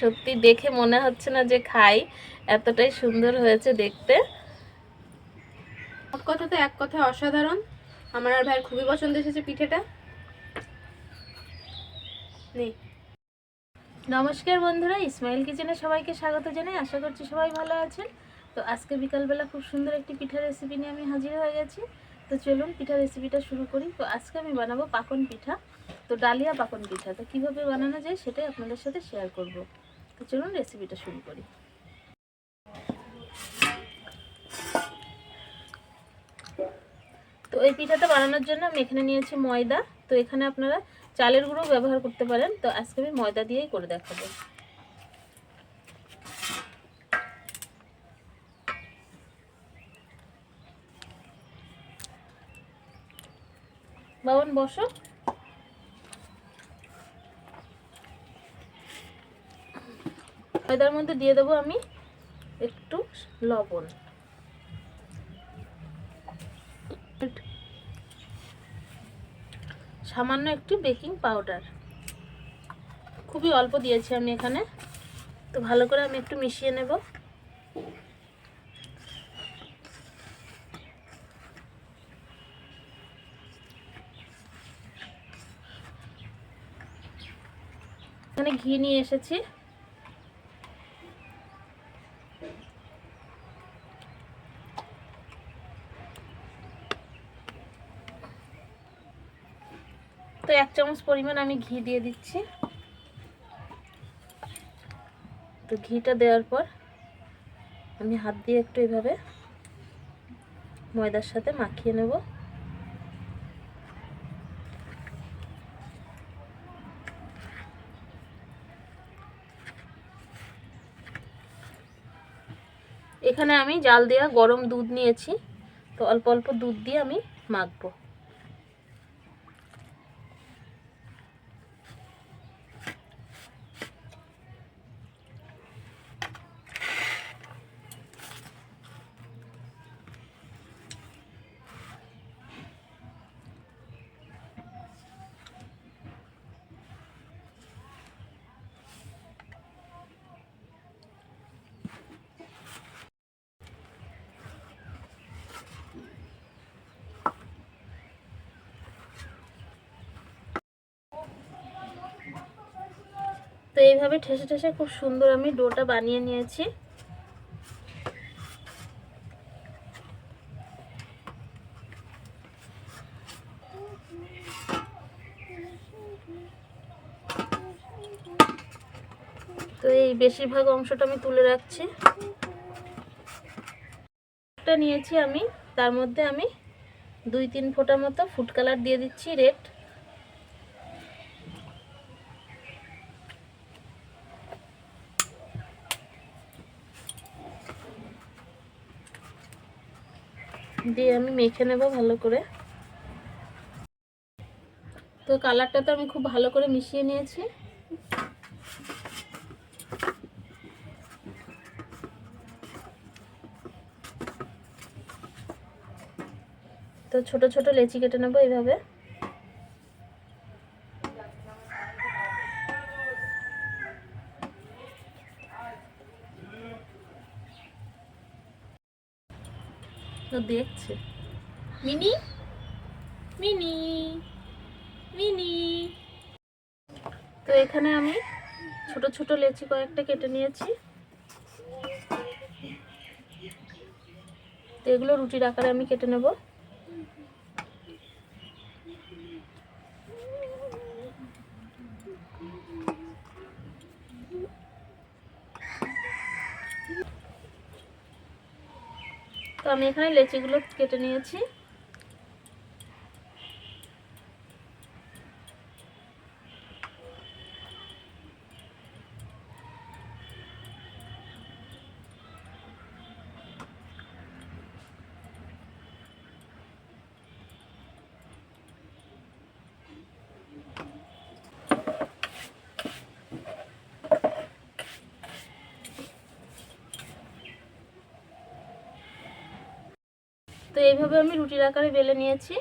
সত্যি দেখে মনে হচ্ছে না যে খাই। এতটাই সুন্দর হয়েছে দেখতে। কথা তো এক কথা অসাধারণ। আমার আর ভাইয়ের খুবই পছন্দ এসেছে পিঠেটা। নেই। নমস্কার বন্ধুরা ইসমাইল কিচেনে সবাইকে স্বাগত জানাই। আশা করছি সবাই ভালো আছেন। তো আজকে বিকালবেলা খুব সুন্দর একটি পিঠা রেসিপি নিয়ে আমি হাজির হয়ে গেছি। তো চলুন পিঠা রেসিপিটা শুরু করি। তো আজকে আমি বানাবো পাকন পিঠা। তো ডালিয়া পাকন পিঠা। তো কীভাবে বানানো যায় সেটাই আপনাদের সাথে শেয়ার করব। তো চলুন রেসিপিটা শুরু করি। তো এই পিঠাটা বানানোর জন্য আমি এখানে নিয়েছি ময়দা। তো এখানে আপনারা চালের গুঁড়ো ব্যবহার করতে পারেন। তো আজকে আমি ময়দা দিয়েই করে দেখাবো। বাবন, বসো। ময়দার মধ্যে দিয়ে দেবো আমি একটু লবণ। সামান্য একটু বেকিং পাউডার। খুবই অল্প দিয়েছি আমি এখানে। তো ভালো করে আমি একটু মিশিয়ে নেব। এখানে ঘি নিয়ে এসেছি। তো এক চামচ পরিমাণ আমি ঘি দিয়ে দিচ্ছি। তো ঘিটা দেওয়ার পর আমি হাত দিয়ে একটু এভাবে ময়দার সাথে মাখিয়ে নেব। এখানে আমি জাল দেওয়া গরম দুধ নিয়েছি, তো অল্প অল্প দুধ দিয়ে আমি মাখবো। তো এইভাবে ঠেসে ঠেসে খুব সুন্দর আমি ডোটা বানিয়ে নিয়েছি। তো এই বেশিরভাগ অংশটা আমি তুলে রাখছি। নিয়েছি আমি, তার মধ্যে আমি দুই তিন ফোঁটা মতো ফুড কালার দিয়ে দিচ্ছি রেড। দিয়ে আমি মেখে নেব ভালো করে। তো কালারটা তো আমি খুব ভালো করে মিশিয়ে নিয়েছি। তো ছোট ছোট লেচি কেটে নেব এইভাবে। দেখছে। মিনি? মিনি? মিনি? তো এখানে আমি ছোট ছোট লেচি কয়েকটা কেটে নিয়েছি। তো এগুলো রুটির আকারে আমি কেটে নেব। তো আমি এখানে লেচিগুলো কেটে নিয়েছি। তো এইভাবে আমি রুটির আকারে বেলে নিয়েছি।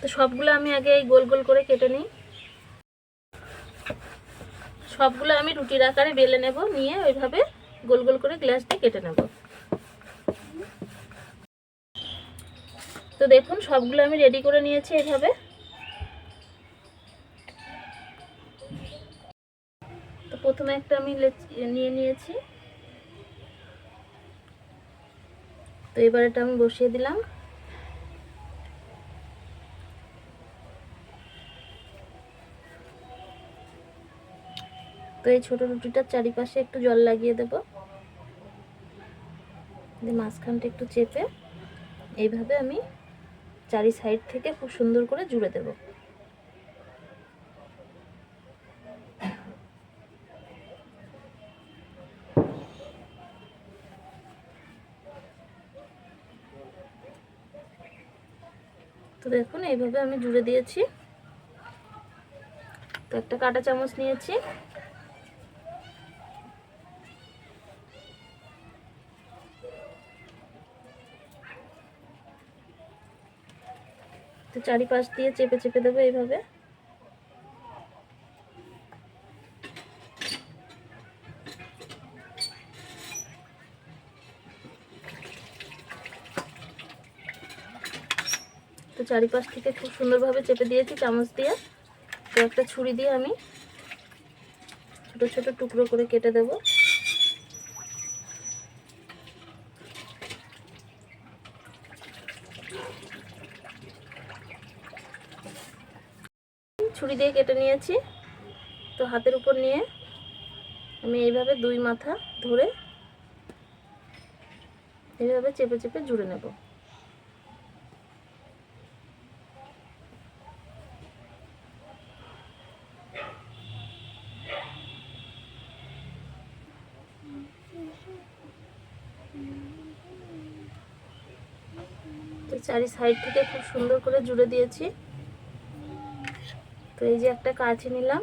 তো সবগুলো আমি আগে এই গোল গোল করে কেটে নিই। সবগুলো আমি রুটির আকারে বেলে নেব, নিয়ে ওইভাবে গোল গোল করে গ্লাস দিয়ে কেটে নেব। তো দেখুন, সবগুলো আমি রেডি করে নিয়েছি এভাবে। তো প্রথমে একটা আমি নিয়ে নিয়েছি। তো এবার এটা আমি বসিয়ে দিলাম। তো এই ছোট রুটিটার চারিপাশে একটু জল লাগিয়ে দেব। মাঝখানটা একটু চেপে এইভাবে আমি চারি সাইড থেকে খুব সুন্দর করে জুড়ে দেব। তো দেখুন, এইভাবে আমি জুড়ে দিয়েছি। তো একটা কাঁটা চামচ নিয়েছি। চারিপাশ দিয়ে চেপে চেপে দেবো এইভাবে। তো চারিপাশ থেকে খুব সুন্দরভাবে চেপে দিয়েছি চামচ দিয়ে। তো একটা ছুরি দিয়ে আমি ছোট ছোট টুকরো করে কেটে দেব। ছুরি দিয়ে কেটে নিয়েছি। তো হাতের উপর নিয়ে আমি এইভাবে দুই মাথা ধরে এইভাবে চেপে চেপে জুড়ে নেব। চারি সাইড থেকে খুব সুন্দর করে জুড়ে দিয়েছি। তো এই যে একটা কাছে নিলাম।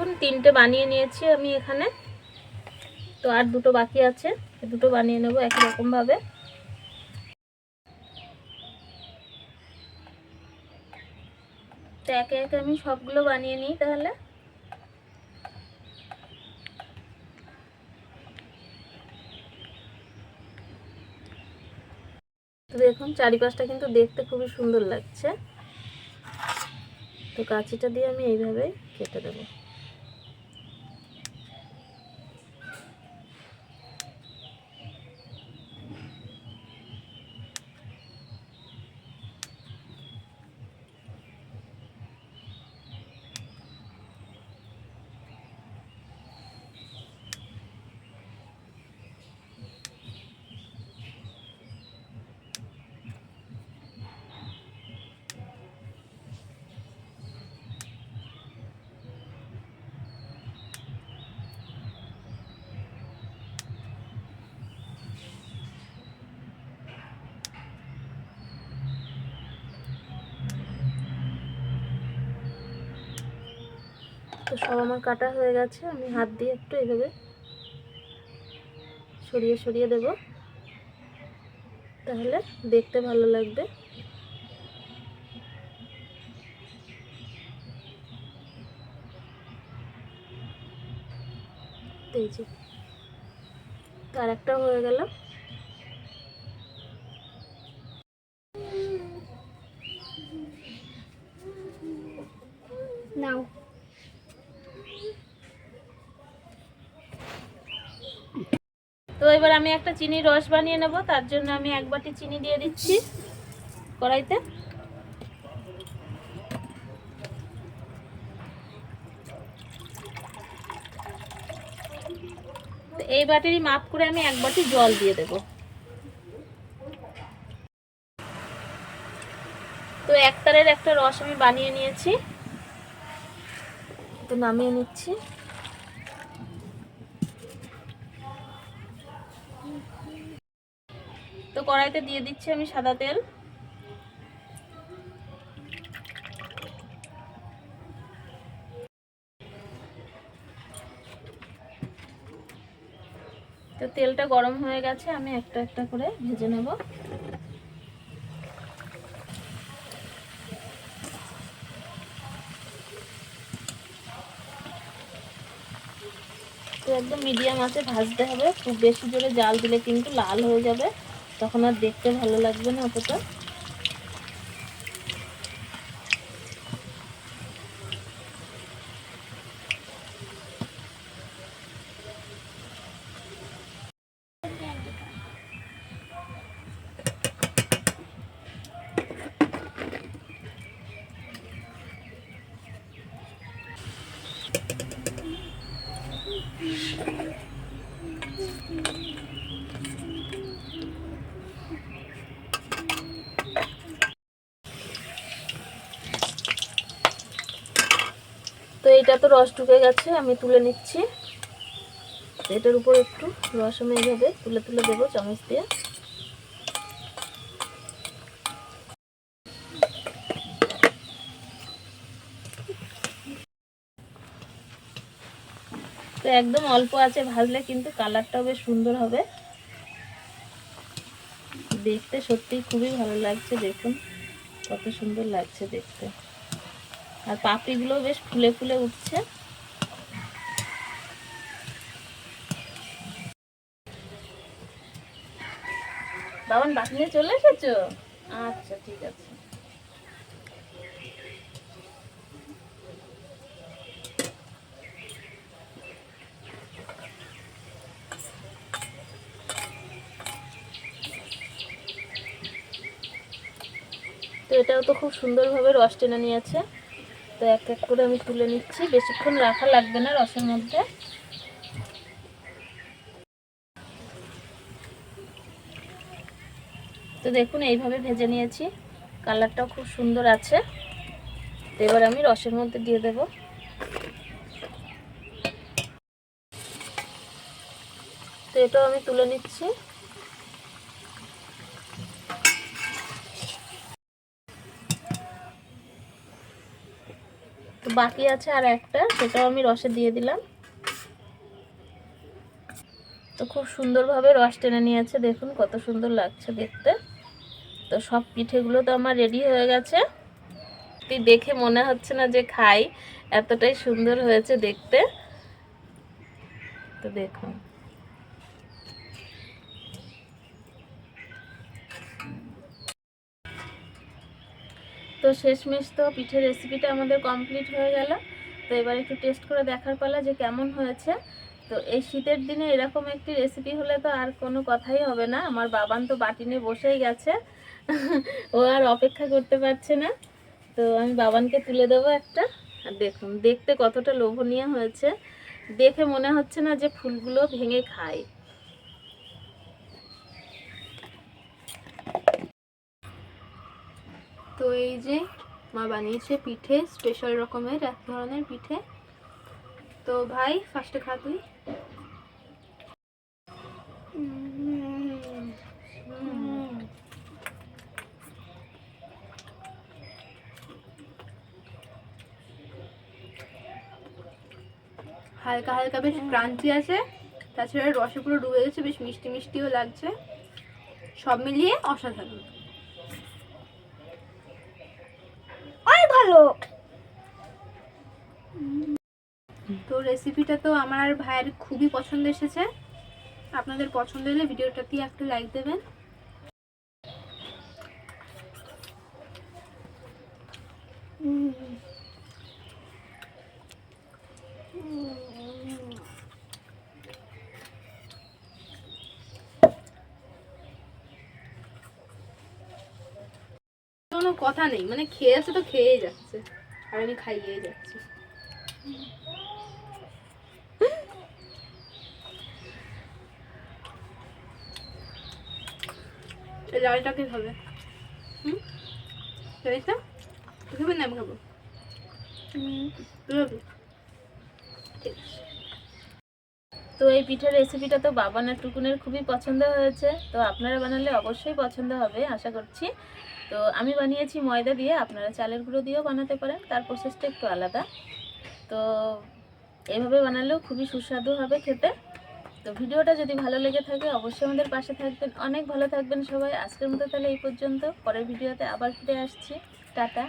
দেখুন তিনটে বানিয়ে নিয়েছি আমি এখানে। তো আর দুটো বাকি আছে দুটো বানিয়ে নেব একই রকম ভাবে তো একে একে আমি সবগুলো বানিয়ে নিই তাহলে। তো দেখুন, চারিপাশটা কিন্তু দেখতে খুবই সুন্দর লাগছে। তো কাঁচিটা দিয়ে আমি এইভাবে কেটে দেবো। তো সব আমার কাটা হয়ে গেছে, আমি হাত দিয়ে একটু এইভাবে সরিয়ে সরিয়ে দেব। তাহলে দেখতে ভালো লাগবে। এই যে, তার একটা হয়ে গেল। এবার আমি একটা চিনির রস বানিয়ে নেব, তার জন্য আমি এক বাটি চিনি দিয়ে দিচ্ছি কড়াইতে। এই বাটিরই মাপ করে আমি এক বাটি জল দিয়ে দেব। তো এক তারের একটা রস আমি বানিয়ে নিয়েছি। তো নামিয়ে নিচ্ছি। তো কড়াইতে দিয়ে দিচ্ছি আমি সাদা তেল। তো তেলটা গরম হয়ে গেছে, আমি একটা একটা করে ভেজে নেব। তো একদম মিডিয়াম আছে, ভাজতে হবে। খুব বেশি জোরে জাল দিলে কিন্তু লাল হয়ে যাবে। তখন আর দেখতে ভালো লাগবে না অতটা তো রস ঢুকে গেছে, আমি তুলে নিচ্ছি। এটার উপর একটু রস আমি এইভাবে তুলে তুলে দেবো চামচ দিয়ে। তো একদম অল্প আছে ভাজলে, কিন্তু কালারটাও বেশ সুন্দর হবে। দেখতে সত্যি খুবই ভালো লাগছে, দেখুন, কত সুন্দর লাগছে দেখতে। আর পাপড়িগুলো বেশ ফুলে ফুলে উঠছে। বাবান বাকি নিয়ে চলে এসেছ? আচ্ছা ঠিক আছে। তো এটাও তো খুব সুন্দরভাবে রস টেনে নিয়েছে। তো এক এক করে আমি তুলে নিচ্ছি। বেশিক্ষণ রাখা লাগবে না রসের মধ্যে। তো দেখুন, এইভাবে ভেজে নিয়েছি। কালারটাও খুব সুন্দর আছে। এবার আমি রসের মধ্যে দিয়ে দেব। তো এটাও আমি তুলে নিচ্ছি। বাকি আছে আর একটা, সেটাও আমি রসে দিয়ে দিলাম। তো খুব সুন্দরভাবে রস টেনে নিয়েছে, দেখুন কত সুন্দর লাগছে দেখতে। তো সব পিঠেগুলো তো আমার রেডি হয়ে গেছে। তুই দেখে মনে হচ্ছে না যে খাই, এতটাই সুন্দর হয়েছে দেখতে। তো দেখুন। শেষমেশ তো পিঠের রেসিপিটা আমাদের কমপ্লিট হয়ে গেল। তো এবার একটু টেস্ট করে দেখার পালা যে কেমন হয়েছে। তো এই শীতের দিনে এরকম একটি রেসিপি হলে তো আর কোনো কথাই হবে না। আমার বাবান তো বাটি নিয়ে বসেই গেছে। ও আর অপেক্ষা করতে পারছে না। তো আমি বাবানকে তুলে দেবো একটা। আর দেখুন, দেখতে কতটা লোভনীয় হয়েছে। দেখে মনে হচ্ছে না যে ফুলগুলো ভেঙে খায়। তো এই যে মা বানিয়েছে পিঠে স্পেশাল রকমের, এক ধরনের পিঠে। তো ভাই ফার্স্টে খা তুই। হালকা হালকা বেশ ক্রাঞ্চি আছে। তাছাড়া রসে পুরো ডুবে গেছে, বেশ মিষ্টি মিষ্টিও লাগছে। সব মিলিয়ে অসাধারণ অনেক ভালো তো রেসিপিটা তো আমার ভাইয়ের খুবই পছন্দ এসেছে। আপনাদের পছন্দ হলে ভিডিওটাতে একটা লাইক দেবেন। কোনো কথা নেই মানে খেয়ে আছে তো খেয়েই যাচ্ছে। আর আমি খাইয়েই যাচ্ছি। ডালটা কে খাবে হুম? জানিস খাবে না আমি খাব। ঠিক আছে। তো এই পিঠার রেসিপিটা তো বাবানের টুকুনের খুবই পছন্দ হয়েছে। তো আপনারা বানালে অবশ্যই পছন্দ হবে আশা করছি। তো আমি বানিয়েছি ময়দা দিয়ে আপনারা চালের গুঁড়ো দিয়েও বানাতে পারেন তার প্রসেসটা একটু আলাদা। তো এইভাবে বানালেও খুবই সুস্বাদু হবে খেতে। তো ভিডিওটা যদি ভালো লেগে থাকে, অবশ্যই আমাদের পাশে থাকবেন। অনেক ভালো থাকবেন সবাই। আজকের মতো তাহলে এই পর্যন্ত। পরের ভিডিওতে আবার ফিরে আসছি। টাটা।